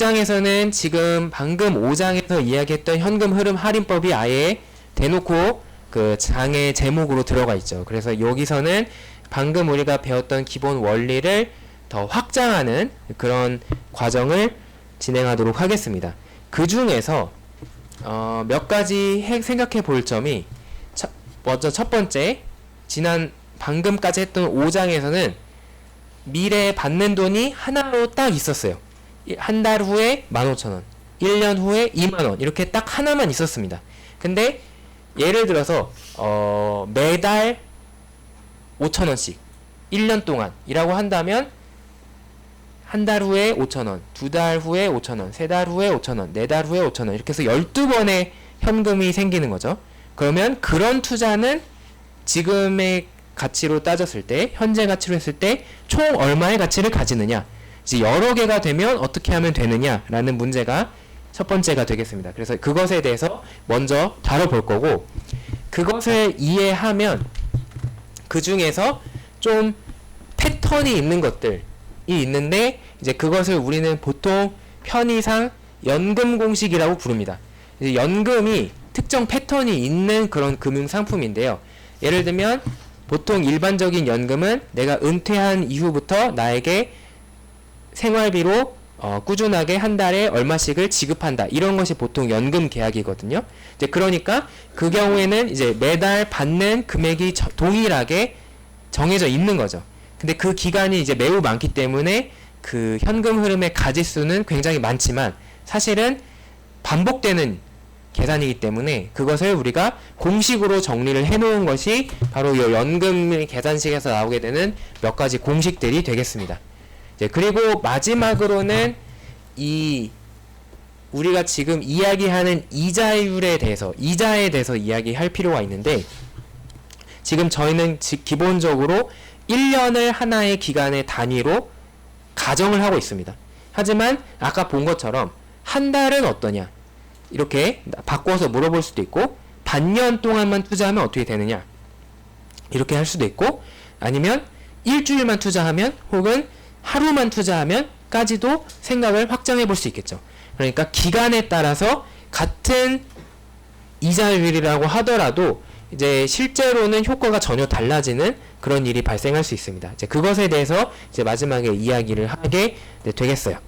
6장에서는 지금 방금 5장에서 이야기했던 현금 흐름 할인법이 아예 대놓고 그 장의 제목으로 들어가 있죠. 그래서 여기서는 방금 우리가 배웠던 기본 원리를 더 확장하는 그런 과정을 진행하도록 하겠습니다. 그 중에서 어, 몇 가지 해- 생각해 볼 점이 첫, 먼저 첫 번째 지난 방금까지 했던 5장에서는 미래에 받는 돈이 하나로 딱 있었어요. 한 달 후에 15,000원, 1년 후에 2만원 이렇게 딱 하나만 있었습니다. 근데 예를 들어서 어, 매달 5,000원씩 1년 동안 이라고 한다면 한 달 후에 5,000원, 두 달 후에 5,000원, 세 달 후에 5,000원, 네 달 후에 5,000원 이렇게 해서 12번의 현금이 생기는 거죠. 그러면 그런 투자는 지금의 가치로 따졌을 때, 현재 가치로 했을 때 총 얼마의 가치를 가지느냐. 이제 여러 개가 되면 어떻게 하면 되느냐라는 문제가 첫 번째가 되겠습니다. 그래서 그것에 대해서 먼저 다뤄볼 거고, 그것을 이해하면 그 중에서 좀 패턴이 있는 것들이 있는데 이제 그것을 우리는 보통 편의상 연금 공식이라고 부릅니다. 연금이 특정 패턴이 있는 그런 금융 상품인데요. 예를 들면 보통 일반적인 연금은 내가 은퇴한 이후부터 나에게 생활비로 어, 꾸준하게 한 달에 얼마씩을 지급한다. 이런 것이 보통 연금 계약이거든요. 이제 그러니까 그 경우에는 이제 매달 받는 금액이 저- 동일하게 정해져 있는 거죠. 근데 그 기간이 이제 매우 많기 때문에 그 현금 흐름의 가지수는 굉장히 많지만 사실은 반복되는 계산이기 때문에 그것을 우리가 공식으로 정리를 해 놓은 것이 바로 이 연금 계산식에서 나오게 되는 몇 가지 공식들이 되겠습니다. 이제 그리고 마지막으로는 이 우리가 지금 이야기하는 이자율에 대해서 이자에 대해서 이야기할 필요가 있는데 지금 저희는 지- 기본적으로 1년을 하나의 기간의 단위로 가정을 하고 있습니다. 하지만 아까 본 것처럼 한 달은 어떠냐 이렇게 바꿔서 물어볼 수도 있고 반년 동안만 투자하면 어떻게 되느냐 이렇게 할 수도 있고 아니면 일주일만 투자하면 혹은 하루만 투자하면 까지도 생각을 확장해 볼 수 있겠죠. 그러니까 기간에 따라서 같은 이자율이라고 하더라도 이제 실제로는 효과가 전혀 달라지는 그런 일이 발생할 수 있습니다. 이제 그것에 대해서 이제 마지막에 이야기를 하게 네, 되겠어요.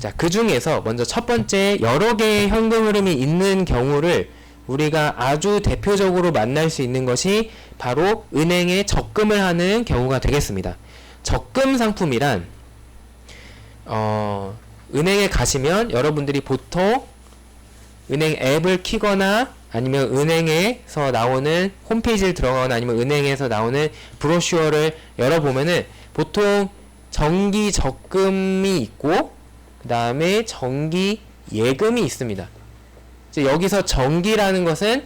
자, 그 중에서 먼저 첫 번째 여러 개의 현금 흐름이 있는 경우를 우리가 아주 대표적으로 만날 수 있는 것이 바로 은행에 적금을 하는 경우가 되겠습니다. 적금 상품이란 어, 은행에 가시면 여러분들이 보통 은행 앱을 키거나 아니면 은행에서 나오는 홈페이지를 들어가거나 아니면 은행에서 나오는 브로슈어를 열어보면은 보통 정기 적금이 있고 그 다음에 정기 예금이 있습니다. 이제 여기서 정기라는 것은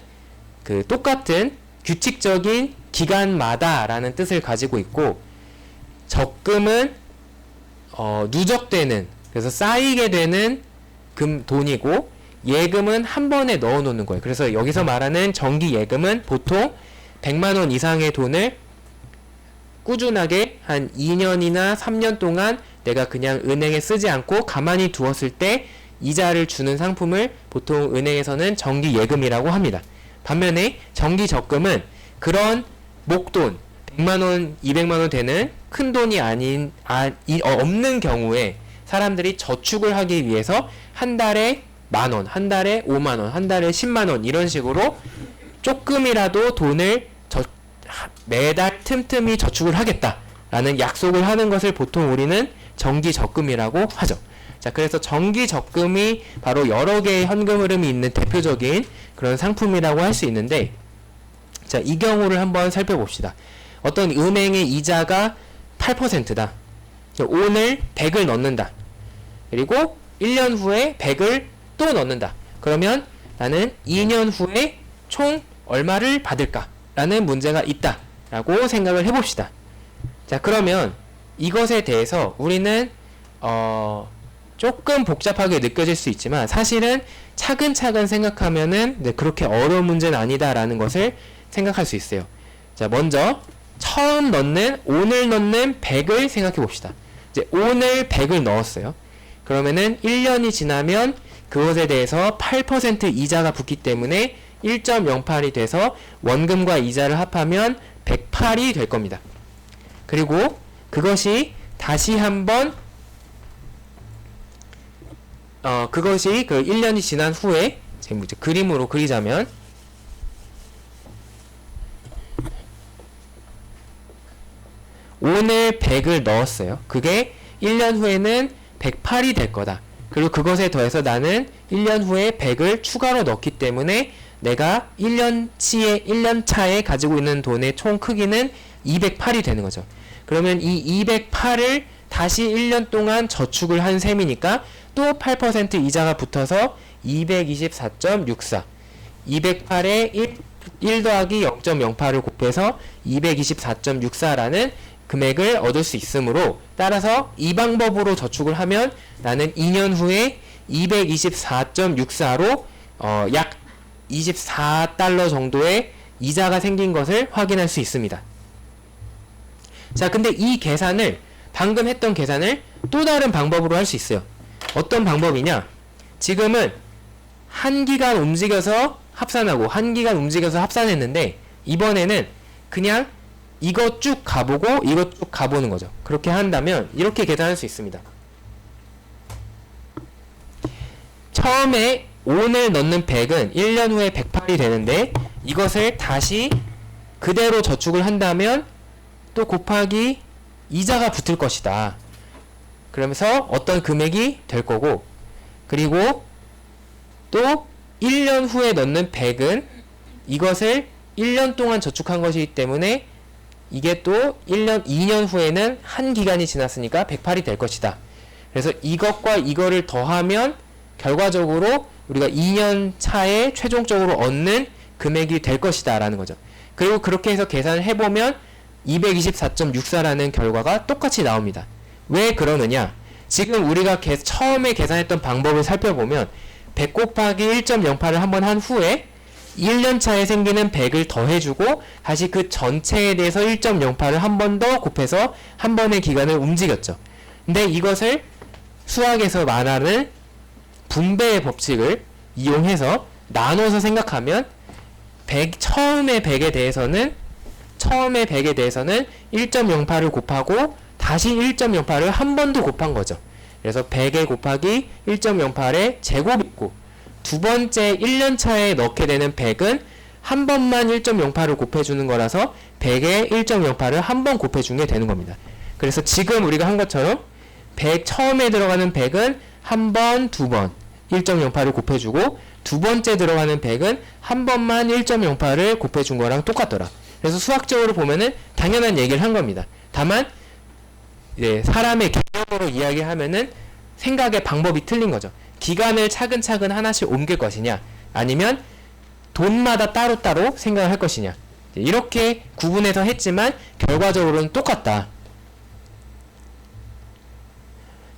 그 똑같은 규칙적인 기간마다라는 뜻을 가지고 있고 적금은 어, 누적되는 그래서 쌓이게 되는 금 돈이고 예금은 한 번에 넣어 놓는 거예요. 그래서 여기서 말하는 정기 예금은 보통 100만 원 이상의 돈을 꾸준하게 한 2년이나 3년 동안 내가 그냥 은행에 쓰지 않고 가만히 두었을 때 이자를 주는 상품을 보통 은행에서는 정기 예금이라고 합니다. 반면에 정기 적금은 그런 목돈 100만 원, 200만 원 되는 큰 돈이 아닌 아, 이, 어, 없는 경우에 사람들이 저축을 하기 위해서 한 달에 만 원, 한 달에 5만 원, 한 달에 10만 원 이런 식으로 조금이라도 돈을 저, 하- 매달 틈틈이 저축을 하겠다라는 약속을 하는 것을 보통 우리는 정기 적금이라고 하죠. 자, 그래서 정기 적금이 바로 여러 개의 현금 흐름이 있는 대표적인 그런 상품이라고 할 수 있는데, 자, 이 경우를 한번 살펴봅시다. 어떤 은행의 이자가 8%다. 오늘 100을 넣는다. 그리고 1년 후에 100을 또 넣는다. 그러면 나는 2년 후에 총 얼마를 받을까? 라는 문제가 있다. 라고 생각을 해봅시다. 자, 그러면 이것에 대해서 우리는, 어, 조금 복잡하게 느껴질 수 있지만 사실은 차근차근 생각하면은 네, 그렇게 어려운 문제는 아니다라는 것을 생각할 수 있어요. 자, 먼저 처음 넣는 오늘 넣는 100을 생각해 봅시다. 이제 오늘 100을 넣었어요. 그러면은 1년이 지나면 그것에 대해서 8% 이자가 붙기 때문에 1.08이 돼서 원금과 이자를 합하면 108이 될 겁니다. 그리고 그것이 다시 한번 어 그것이 그 1년이 지난 후에 이제 그림으로 그리자면 오늘 100을 넣었어요. 그게 1년 후에는 108이 될 거다. 그리고 그것에 더해서 나는 1년 후에 100을 추가로 넣기 때문에 내가 1년치에 1년 차에 가지고 있는 돈의 총 크기는 208이 되는 거죠. 그러면 이 208을 다시 1년 동안 저축을 한 셈이니까 또 8% 이자가 붙어서 224.64. 208에 1, 1 더하기 0.08을 곱해서 224.64라는 금액을 얻을 수 있으므로 따라서 이 방법으로 저축을 하면 나는 2년 후에 224.64로 어, 약 24달러 정도의 이자가 생긴 것을 확인할 수 있습니다. 자, 근데 이 계산을 방금 했던 계산을 또 다른 방법으로 할 수 있어요. 어떤 방법이냐? 지금은 한 기간 움직여서 합산하고 한 기간 움직여서 합산했는데 이번에는 그냥 이거 쭉 가보고 이거 쭉 가보는 거죠. 그렇게 한다면 이렇게 계산할 수 있습니다. 처음에 오늘 넣는 100은 1년 후에 108이 되는데 이것을 다시 그대로 저축을 한다면 또 곱하기 이자가 붙을 것이다. 그러면서 어떤 금액이 될 거고 그리고 또 1년 후에 넣는 100은 이것을 1년 동안 저축한 것이기 때문에 이게 또 1년, 2년 후에는 한 기간이 지났으니까 108이 될 것이다. 그래서 이것과 이거를 더하면 결과적으로 우리가 2년 차에 최종적으로 얻는 금액이 될 것이다. 라는 거죠. 그리고 그렇게 해서 계산을 해보면 224.64라는 결과가 똑같이 나옵니다. 왜 그러느냐? 지금 우리가 개, 처음에 계산했던 방법을 살펴보면 100 곱하기 1.08을 한번 한 후에 1년 차에 생기는 100을 더해주고 다시 그 전체에 대해서 1.08을 한 번 더 곱해서 한 번의 기간을 움직였죠. 근데 이것을 수학에서 말하는 분배의 법칙을 이용해서 나눠서 생각하면 100, 처음에 100에 대해서는 처음에 100에 대해서는 1.08을 곱하고 다시 1.08을 한 번 더 곱한 거죠. 그래서 100에 곱하기 1.08의 제곱 있고 두 번째 1년 차에 넣게 되는 100은 한 번만 1.08을 곱해주는 거라서 100에 1.08을 한 번 곱해주게 되는 겁니다. 그래서 지금 우리가 한 것처럼 100 처음에 들어가는 100은 한 번, 두 번 1.08을 곱해주고 두 번째 들어가는 100은 한 번만 1.08을 곱해준 거랑 똑같더라. 그래서 수학적으로 보면은 당연한 얘기를 한 겁니다. 다만 이제 사람의 개념으로 이야기하면은 생각의 방법이 틀린 거죠. 기간을 차근차근 하나씩 옮길 것이냐, 아니면 돈마다 따로따로 생각을 할 것이냐. 이렇게 구분해서 했지만 결과적으로는 똑같다.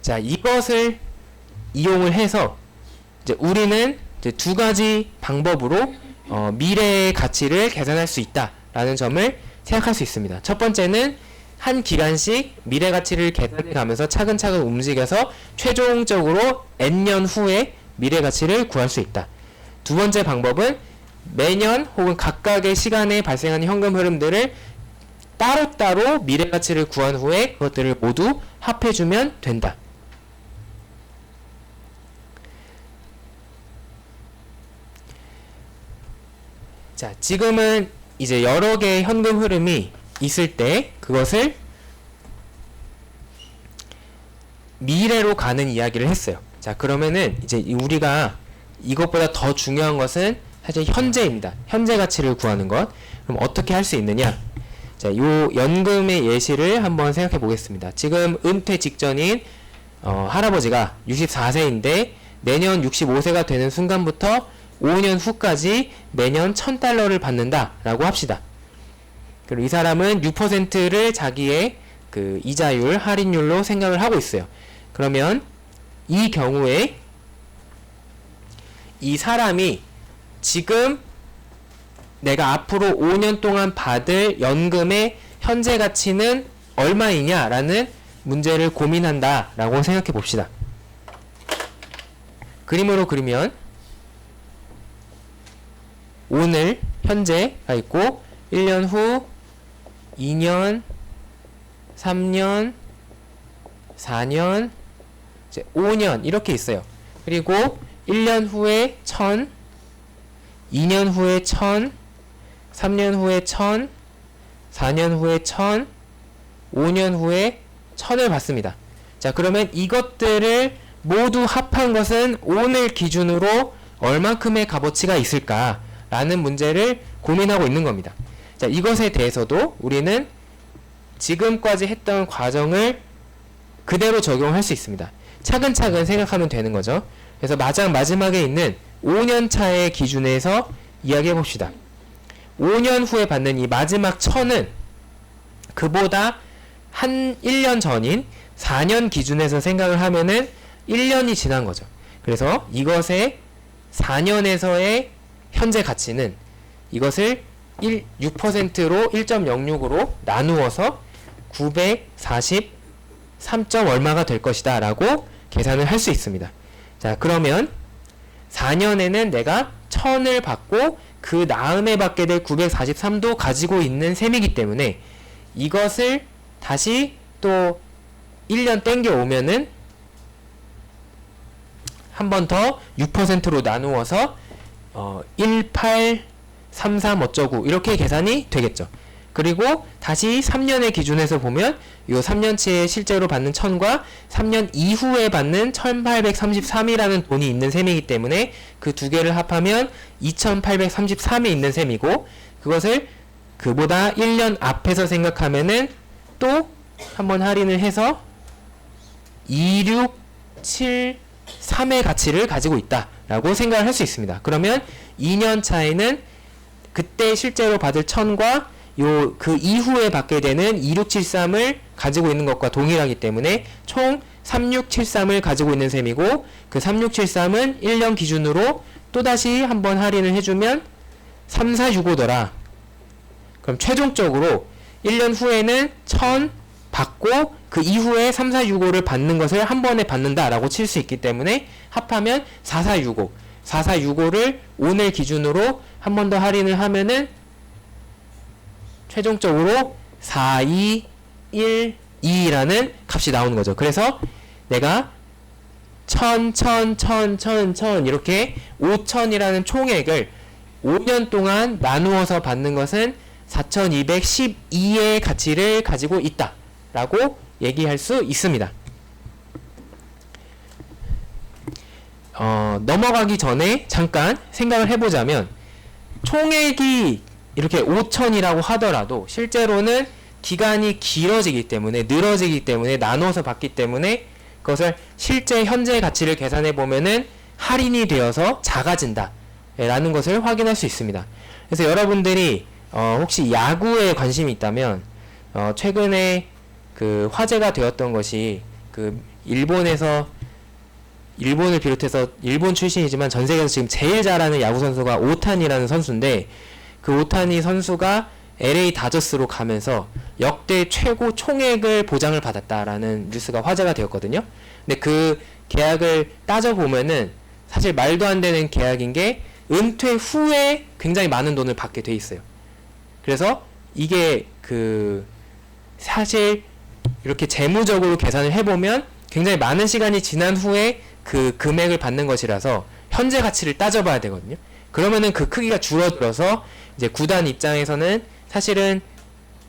자, 이것을 이용을 해서 이제 우리는 이제 두 가지 방법으로 어, 미래의 가치를 계산할 수 있다라는 점을 생각할 수 있습니다. 첫 번째는 한 기간씩 미래 가치를 계산해 가면서 차근차근 움직여서 최종적으로 n년 후에 미래 가치를 구할 수 있다. 두 번째 방법은 매년 혹은 각각의 시간에 발생하는 현금 흐름들을 따로따로 미래 가치를 구한 후에 그것들을 모두 합해주면 된다. 자, 지금은 이제 여러 개의 현금 흐름이 있을 때 그것을 미래로 가는 이야기를 했어요. 자, 그러면은 이제 우리가 이것보다 더 중요한 것은 사실 현재입니다. 현재 가치를 구하는 것. 그럼 어떻게 할 수 있느냐? 자, 요 연금의 예시를 한번 생각해 보겠습니다. 지금 은퇴 직전인 어, 할아버지가 64세인데 내년 65세가 되는 순간부터 5년 후까지 매년 1000달러를 받는다라고 합시다. 그리고 이 사람은 6%를 자기의 그 이자율, 할인율로 생각을 하고 있어요. 그러면 이 경우에 이 사람이 지금 내가 앞으로 5년 동안 받을 연금의 현재 가치는 얼마이냐라는 문제를 고민한다라고 생각해 봅시다. 그림으로 그리면 오늘 현재가 있고 1년 후 2년 3년 4년 이제 5년 이렇게 있어요. 그리고 1년 후에 1000 2년 후에 1000 3년 후에 1000 4년 후에 1000 5년 후에 1000을 받습니다. 자, 그러면 이것들을 모두 합한 것은 오늘 기준으로 얼만큼의 값어치가 있을까라는 문제를 고민하고 있는 겁니다. 자, 이것에 대해서도 우리는 지금까지 했던 과정을 그대로 적용할 수 있습니다. 차근차근 생각하면 되는 거죠. 그래서 마장 마지막에 있는 5년 차의 기준에서 이야기해 봅시다. 5년 후에 받는 이 마지막 천은 그보다 한 1년 전인 4년 기준에서 생각을 하면은 1년이 지난 거죠. 그래서 이것의 4년에서의 현재 가치는 이것을 1, 6%로 1.06으로 나누어서 943점 얼마가 될 것이다 라고 계산을 할 수 있습니다. 자, 그러면 4년에는 내가 1000을 받고 그 다음에 받게 될 943도 가지고 있는 셈이기 때문에 이것을 다시 또 1년 땡겨 오면은 한 번 더 6%로 나누어서 어, 1833 어쩌고 이렇게 계산이 되겠죠. 그리고 다시 3년의 기준에서 보면 이 3년치에 실제로 받는 1000과 3년 이후에 받는 1833이라는 돈이 있는 셈이기 때문에 그 두 개를 합하면 2833이 있는 셈이고 그것을 그보다 1년 앞에서 생각하면은 또 한번 할인을 해서 2673의 가치를 가지고 있다라고 생각을 할 수 있습니다. 그러면 2년 차에는 그때 실제로 받을 1000과 요 그 이후에 받게 되는 2673을 가지고 있는 것과 동일하기 때문에 총 3673을 가지고 있는 셈이고 그 3673은 1년 기준으로 또다시 한번 할인을 해주면 3465더라. 그럼 최종적으로 1년 후에는 1000 받고 그 이후에 3465를 받는 것을 한 번에 받는다라고 칠 수 있기 때문에 합하면 4465. 4465를 오늘 기준으로 한 번 더 할인을 하면은 최종적으로 4212라는 값이 나오는 거죠. 그래서 내가 1000, 1000, 1000, 1000, 1000 이렇게 5000이라는 총액을 5년 동안 나누어서 받는 것은 4212의 가치를 가지고 있다. 라고 얘기할 수 있습니다. 어, 넘어가기 전에 잠깐 생각을 해보자면 총액이 이렇게 5천이라고 하더라도 실제로는 기간이 길어지기 때문에 늘어지기 때문에 나눠서 받기 때문에 그것을 실제 현재 가치를 계산해 보면은 할인이 되어서 작아진다 라는 것을 확인할 수 있습니다. 그래서 여러분들이 어, 혹시 야구에 관심이 있다면 어, 최근에 그 화제가 되었던 것이 그 일본에서 일본을 비롯해서 일본 출신이지만 전 세계에서 지금 제일 잘하는 야구 선수가 오탄이라는 선수인데 그 오타니 선수가 LA 다저스로 가면서 역대 최고 총액을 보장을 받았다라는 뉴스가 화제가 되었거든요. 근데 그 계약을 따져 보면은 사실 말도 안 되는 계약인 게 은퇴 후에 굉장히 많은 돈을 받게 돼 있어요. 그래서 이게 그 사실 이렇게 재무적으로 계산을 해보면 굉장히 많은 시간이 지난 후에 그 금액을 받는 것이라서 현재 가치를 따져봐야 되거든요. 그러면은 그 크기가 줄어들어서 이제 구단 입장에서는 사실은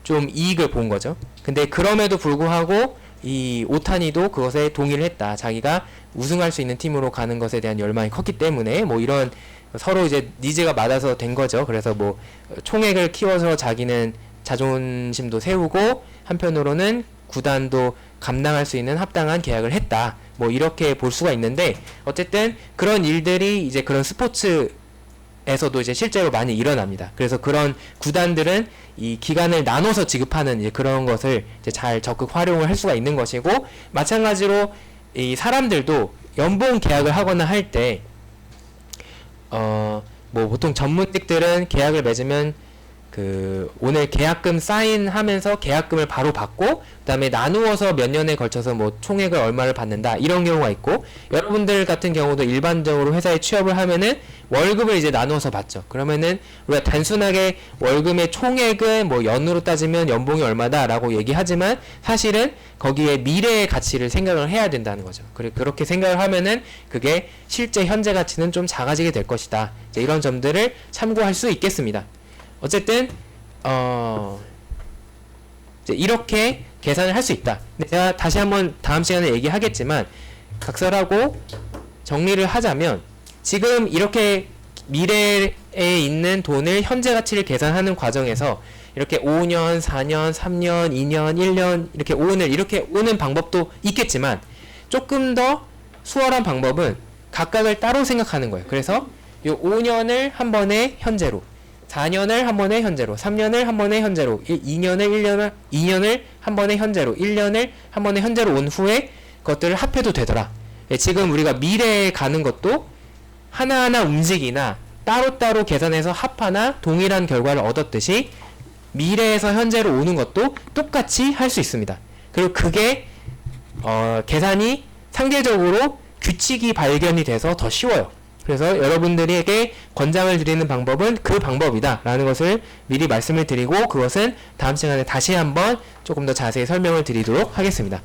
좀 이익을 본 거죠. 근데 그럼에도 불구하고 이 오타니도 그것에 동의를 했다. 자기가 우승할 수 있는 팀으로 가는 것에 대한 열망이 컸기 때문에 뭐 이런 서로 이제 니즈가 맞아서 된 거죠. 그래서 뭐 총액을 키워서 자기는 자존심도 세우고 한편으로는 구단도 감당할 수 있는 합당한 계약을 했다. 뭐 이렇게 볼 수가 있는데 어쨌든 그런 일들이 이제 그런 스포츠 에서도 이제 실제로 많이 일어납니다. 그래서 그런 구단들은 이 기간을 나눠서 지급하는 이제 그런 것을 이제 잘 적극 활용을 할 수가 있는 것이고 마찬가지로 이 사람들도 연봉 계약을 하거나 할 때 어 뭐 보통 전문직들은 계약을 맺으면 그 오늘 계약금 사인하면서 계약금을 바로 받고 그다음에 나누어서 몇 년에 걸쳐서 뭐 총액을 얼마를 받는다 이런 경우가 있고 여러분들 같은 경우도 일반적으로 회사에 취업을 하면은 월급을 이제 나누어서 받죠. 그러면은 우리가 단순하게 월급의 총액은 뭐 연으로 따지면 연봉이 얼마다라고 얘기하지만 사실은 거기에 미래의 가치를 생각을 해야 된다는 거죠. 그래 그렇게 생각을 하면은 그게 실제 현재 가치는 좀 작아지게 될 것이다. 이런 점들을 참고할 수 있겠습니다. 어쨌든 어 이제 이렇게 계산을 할 수 있다. 제가 다시 한번 다음 시간에 얘기하겠지만 각설하고 정리를 하자면 지금 이렇게 미래에 있는 돈을 현재 가치를 계산하는 과정에서 이렇게 5년, 4년, 3년, 2년, 1년 이렇게 오늘 이렇게 오는 방법도 있겠지만 조금 더 수월한 방법은 각각을 따로 생각하는 거예요. 그래서 요 5년을 한 번에 현재로 4년을 한 번에 현재로, 3년을 한 번에 현재로, 2년을 1년을 2년을 한 번에 현재로, 1년을 한 번에 현재로 온 후에 그것들을 합해도 되더라. 예, 지금 우리가 미래에 가는 것도 하나하나 움직이나 따로따로 계산해서 합하나 동일한 결과를 얻었듯이 미래에서 현재로 오는 것도 똑같이 할 수 있습니다. 그리고 그게 어, 계산이 상대적으로 규칙이 발견이 돼서 더 쉬워요. 그래서 여러분들에게 권장을 드리는 방법은 그 방법이다 라는 것을 미리 말씀을 드리고 그것은 다음 시간에 다시 한번 조금 더 자세히 설명을 드리도록 하겠습니다.